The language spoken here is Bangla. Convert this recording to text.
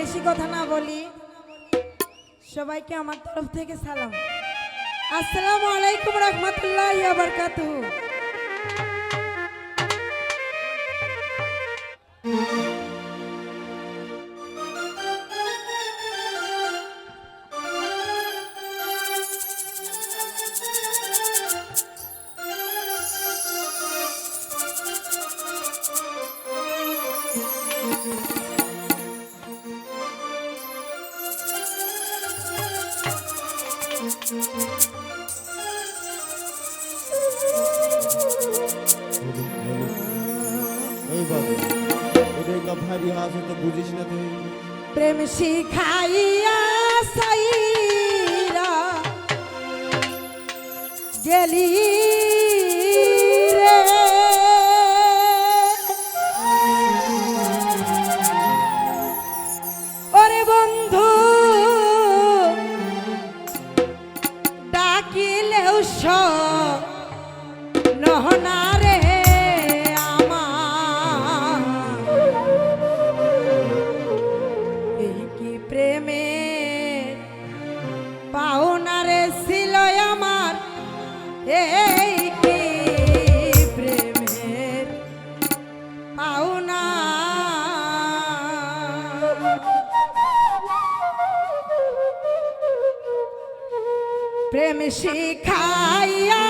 বেশি কথা না বলি সবাইকে আমার তরফ থেকে সালাম। আসসালামু আলাইকুম রহমতুল্লাহ বারকাতু শিখাইয়া সাইরা গেলি প্রেম শিখাইয়া